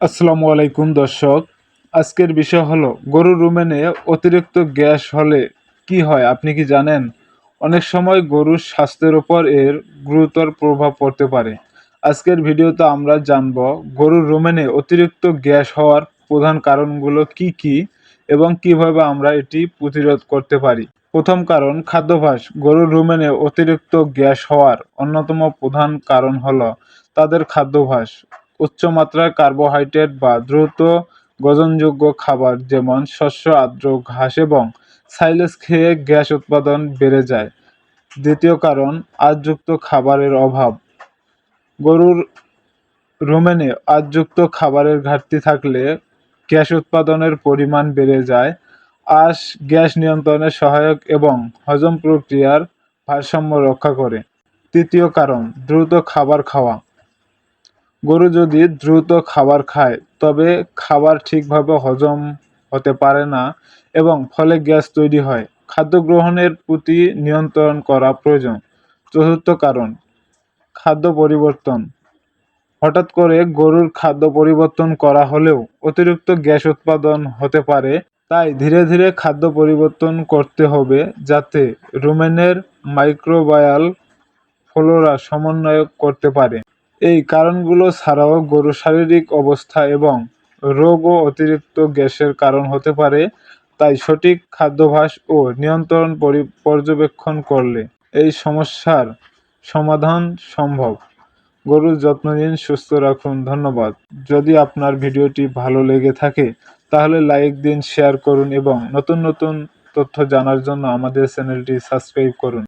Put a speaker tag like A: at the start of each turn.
A: আসসালামু আলাইকুম, দর্শক। আজকের বিষয় হলো, গরুর রুমেনে অতিরিক্ত গ্যাস হলে কি হয়, আপনি কি জানেন? অনেক সময় গরুর স্বাস্থ্যের উপর এর গুরুতর প্রভাব পড়তে পারে। আজকের ভিডিওতে আমরা জানব, গরুর রুমেনে অতিরিক্ত গ্যাস হওয়ার প্রধান কারণগুলো কি কি এবং কীভাবে আমরা এটি প্রতিরোধ করতে পারি। প্রথম কারণ, খাদ্যাভ্যাস। গরুর রুমেনে অতিরিক্ত গ্যাস হওয়ার অন্যতম প্রধান কারণ হলো তাদের খাদ্যাভ্যাস। উচ্চমাত্রার কার্বোহাইড্রেট বা দ্রুত গজনযোগ্য খাবার যেমন শস্য, আর্দ্র ঘাস এবং সাইলেজ খেয়ে গ্যাস উৎপাদন বেড়ে যায়। দ্বিতীয় কারণ আজযুক্ত খাবারের অভাব। গরুর রোমেনে আজযুক্ত খাবারের ঘাটতি থাকলে গ্যাস উৎপাদনের পরিমাণ বেড়ে যায়। আঁশ গ্যাস নিয়ন্ত্রণে সহায়ক এবং হজম প্রক্রিয়ার ভারসাম্য রক্ষা করে। তৃতীয় কারণ, দ্রুত খাবার খাওয়া। গরু যদি দ্রুত খাবার খায়, তবে খাবার ঠিকভাবে হজম হতে পারে না এবং ফলে গ্যাস তৈরি হয়। খাদ্য গ্রহণের প্রতি নিয়ন্ত্রণ করা প্রয়োজন। চতুর্থ কারণ, খাদ্য পরিবর্তন। হঠাৎ করে গরুর খাদ্য পরিবর্তন করা হলেও অতিরিক্ত গ্যাস উৎপাদন হতে পারে, তাই ধীরে ধীরে খাদ্য পরিবর্তন করতে হবে যাতে রুমেনের মাইক্রোবায়াল ফ্লোরা সমন্বয় করতে পারে। এই কারণগুলো ছাড়াও গরুর শারীরিক অবস্থা এবং রোগ ও অতিরিক্ত গ্যাসের কারণ হতে পারে, তাই সঠিক খাদ্যাভ্যাস ও নিয়ন্ত্রণ পরি- পর্যবেক্ষণ করলে এই সমস্যার সমাধান সম্ভব। গরুর যত্ন নিন, সুস্থ রাখুন, ধন্যবাদ। যদি আপনার ভিডিওটি ভালো লেগে থাকে, তাহলে লাইক দিন, শেয়ার করুন এবং নতুন নতুন তথ্য জানার জন্য আমাদের চ্যানেলটি সাবস্ক্রাইব করুন।